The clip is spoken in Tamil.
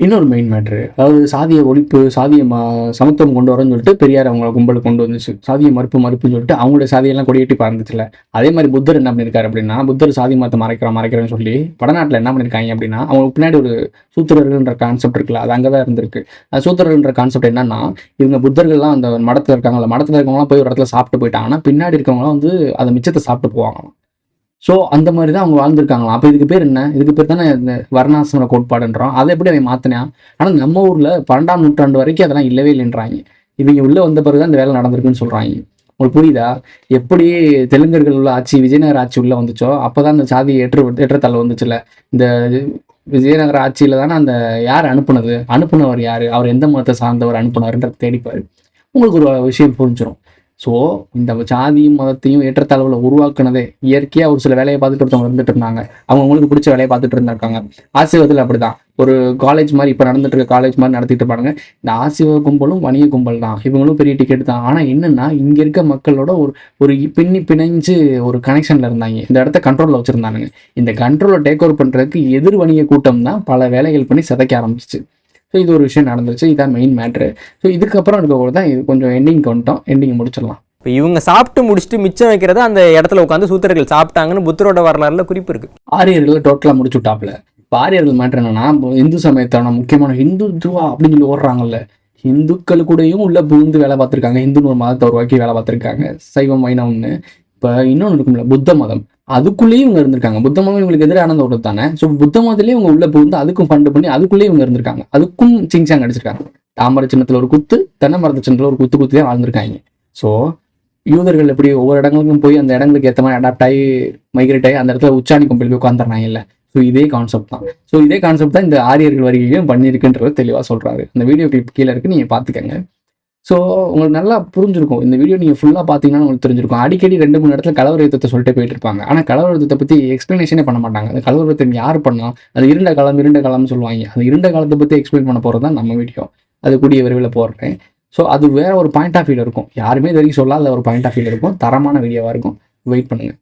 இன்னொரு மெயின் மேட்ரு அதாவது சாதிய ஒழிப்பு சாதிய ம சமத்துவம் கொண்டு வரேன்னு சொல்லிட்டு பெரியார் அவங்க கும்பல் கொண்டு வந்துச்சு சாதிய மறுப்பு மறுப்புன்னு சொல்லிட்டு அவங்களுடைய சாதியெல்லாம் கொடியேட்டி பறந்துச்சுல அதே மாதிரி புத்தர் என்ன பண்ணியிருக்காரு அப்படின்னா புத்தர் சாதி மதத்தை மறைக்கிறோம் மறைக்கிறேன்னு சொல்லி வடநாட்டில் என்ன பண்ணியிருக்காங்க அப்படின்னா அவங்க பின்னாடி ஒரு சூத்திரர்கள்ன்ற கான்செப்ட் இருக்குல்ல அது அங்கே தான் இருந்திருக்கு. அந்த சூத்திரர்கள்ன்ற கான்செப்ட் என்னன்னா இவங்க புத்தர்கள்லாம் அந்த மடத்தில் இருக்காங்கல்ல மடத்தில் இருக்கவங்களாம் போய் ஒரு இடத்துல சாப்பிட்டு போயிட்டாங்கன்னா பின்னாடி இருக்கவங்களாம் வந்து அதை மிச்சத்தை சாப்பிட்டு போவாங்களாம். ஸோ அந்த மாதிரி தான் அவங்க வாழ்ந்துருக்காங்களாம். அப்போ இதுக்கு பேர் என்ன? இதுக்கு பேர் தானே இந்த வர்ணாசிரம கோட்பாடுன்றோம். அதை எப்படி அவன் மாற்றினான் ஆனால் நம்ம ஊரில் பன்னெண்டாம் நூற்றாண்டு வரைக்கும் அதெல்லாம் இல்லவே இல்லைன்றாங்க. இவங்க உள்ளே வந்த பிறகு தான் இந்த வேலை நடந்திருக்குன்னு சொல்கிறாங்க உங்களுக்கு புரியுதா? எப்படி தெலுங்கர்கள் உள்ள ஆட்சி விஜயநகர ஆட்சி உள்ளே வந்துச்சோ அப்போ தான் அந்த சாதி ஏற்று ஏற்றத்தாழ்வு வந்துச்சுல்ல. இந்த விஜயநகர ஆட்சியில் தானே அந்த யார் அனுப்புனது? அனுப்புனவர் யார்? அவர் எந்த மதத்தை சார்ந்தவர் அனுப்புனாருன்ற தேடிப்பார். உங்களுக்கு ஒரு விஷயம் புரிஞ்சிடும் ஸோ இந்த ஜாதியும் மதத்தையும் ஏற்றத்தாழ்வுல உருவாக்குனதே இயற்கையாக ஒரு சில வேலையை பார்த்துட்டு ஒருத்தவங்க இருந்துட்டு இருந்தாங்க. அவங்களுக்கு பிடிச்ச வேலையை பார்த்துட்டு இருந்திருக்காங்க. ஆசீர்வாதத்தில் அப்படிதான். ஒரு காலேஜ் மாதிரி இப்போ நடந்துட்டு இருக்க காலேஜ் மாதிரி நடத்திட்டு இருப்பாங்க இந்த ஆசீர்வாத கும்பலும் வணிக கும்பல் தான். இவங்களும் பெரிய டிக்கெட் தான். ஆனால் என்னன்னா இங்கே இருக்க மக்களோட ஒரு ஒரு பின்னி பிணைஞ்சு ஒரு கனெக்ஷனில் இருந்தாங்க. இந்த இடத்த கண்ட்ரோலில் வச்சுருந்தானுங்க. இந்த கண்ட்ரோலை டேக் ஓவர் பண்ணுறதுக்கு எதிர் வணிக கூட்டம் தான் பல வேலைகள் பண்ணி சிதைக்க ஆரம்பிச்சிச்சு. ஸோ இது ஒரு விஷயம் நடந்துருச்சு இதான் மெயின் மேட்ரு ஸோ இதுக்கப்புறம் இருக்க தான் இது கொஞ்சம் எண்டிங் வந்துட்டோம் எண்டிங் முடிச்சிடலாம். இப்போ இவங்க சாப்பிட்டு முடிச்சுட்டு மிச்சம் வைக்கிறத அந்த இடத்துல உட்காந்து சூத்திரர்கள் சாப்பிட்டாங்கன்னு புத்தரோட வரலாறுல குறிப்பு இருக்கு. ஆரியர்கள் டோட்டலாக முடிச்சு விட்டாப்புல இப்போ ஆரியர்கள் மேட்ரு என்னன்னா இந்து சமயத்தான முக்கியமான ஹிந்துத்துவா அப்படின்னு சொல்லி ஓடுறாங்கல்ல. இந்துக்கள் கூடயும் உள்ள புகுந்து வேலை பார்த்துருக்காங்க. இந்துன்னு ஒரு மதத்தை உருவாக்கி வேலை பார்த்துருக்காங்க. சைவம் வைணவம்னு. இப்போ இன்னொன்று இருக்கும்ல புத்த மதம். அதுக்குள்ளேயும் இவங்க இருந்திருக்காங்க. புத்த மதம் இவங்களுக்கு எதிரான ஒரு தானே? ஸோ புத்த மதத்திலேயே இவங்க உள்ள புகுந்து அதுக்கும் ஃபண்டு பண்ணி அதுக்குள்ளேயே இவங்க இருந்திருக்காங்க. அதுக்கும் சிங்சாங் அடிச்சிருக்காங்க. தாமரை சின்னத்தில் ஒரு குத்து தென்னை மரத்து சின்னத்தில் ஒரு குத்து குத்து தான் வாழ்ந்திருக்காங்க. ஸோ யூதர்கள் எப்படி ஒவ்வொரு இடங்களுக்கும் போய் அந்த இடங்களுக்கு ஏற்ற மாதிரி அடாப்ட் ஆகி மைக்ரேட் ஆகி அந்த இடத்துல உச்சாணி கொம்பில் போய் உட்காந்துறாங்க இல்லை? ஸோ இதே கான்செப்ட் தான். ஸோ இதே கான்செப்ட் தான் இந்த ஆரியர்கள் வருகையும் பண்ணியிருக்குன்றது தெளிவாக சொல்கிறாரு அந்த வீடியோ கிளிப் கீழே இருக்கு நீங்கள் பார்த்துக்கங்க. ஸோ உங்களுக்கு நல்லா புரிஞ்சிருக்கும். இந்த வீடியோ நீங்கள் ஃபுல்லாக பார்த்தீங்கன்னா உங்களுக்கு தெரிஞ்சிருக்கும். அடிக்கடி ரெண்டு மூணு இடத்துல கலவர யுத்தத்தை சொல்லிட்டு போயிட்டு இருப்பாங்க. ஆனால் கலவர யுத்தத்தை பற்றி எக்ஸ்பிளனேஷனே பண்ண மாட்டாங்க. அந்த கலவர யுத்தம் யார் பண்ணால் அது இருண்ட காலம் இருண்ட காலம்னு சொல்லுவாங்க. அந்த இருண்ட காலத்தை பற்றி எக்ஸ்பிளைன் பண்ண போகிறது தான் நம்ம வீடியோ அது கூடிய விரைவில் போடுறேன். ஸோ அது வேற ஒரு பாயிண்ட் ஆஃப் வியூல இருக்கும். யாருமே இது வரைக்கும் சொல்லாத ஒரு பாயிண்ட் ஆஃப் வியூல இருக்கும். தரமான வீடியோவாக இருக்கும். வெயிட் பண்ணுங்கள்